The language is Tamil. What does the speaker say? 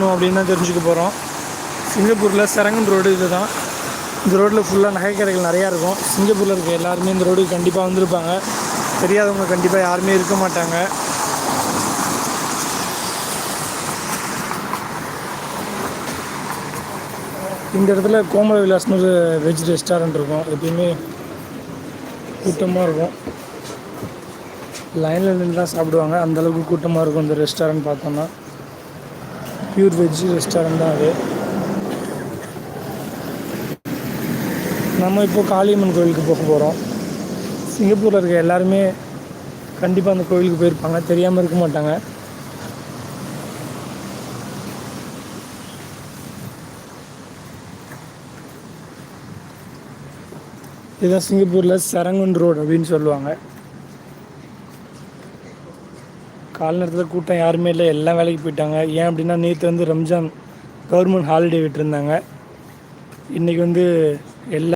போகணும் அப்படின்னு தான் தெரிஞ்சுக்க போகிறோம். சிங்கப்பூரில் சரங்கன் ரோடு இது தான் இந்த ரோட்டில் ஃபுல்லாக நகை கடைகள் நிறையா இருக்கும். சிங்கப்பூரில் இருக்க எல்லாருமே இந்த ரோடுக்கு கண்டிப்பாக வந்திருப்பாங்க. தெரியாதவங்க கண்டிப்பாக யாருமே இருக்க மாட்டாங்க. இந்த இடத்துல கோமல விலாஸ்னு ஒரு வெஜ் ரெஸ்டாரண்ட் இருக்கும். எப்பயுமே கூட்டமாக இருக்கும். லைனில் நின்று தான் சாப்பிடுவாங்க. அந்தளவுக்கு கூட்டமாக இருக்கும் இந்த ரெஸ்டாரண்ட் பார்த்தோம்னா. பியூர் வெஜ் ரெஸ்டாரண்ட் தான் அது. நம்ம இப்போ காளியம்மன் கோயிலுக்கு போக போகிறோம் சிங்கப்பூரில் இருக்க எல்லாருமே கண்டிப்பாக அந்த கோயிலுக்கு போயிருப்பாங்க. தெரியாமல் இருக்க மாட்டாங்க. இதுதான் சிங்கப்பூரில் சரங்கன் ரோடு அப்படின்னு சொல்லுவாங்க. கால நேரத்தில் கூட்டம் யாருமே இல்லை. எல்லாம் வேலைக்கு போயிட்டாங்க. ஏன் அப்படின்னா நேற்று வந்து ரம்ஜான் கவர்மெண்ட் ஹாலிடே விட்டுருந்தாங்க. இன்றைக்கி வந்து எல்லா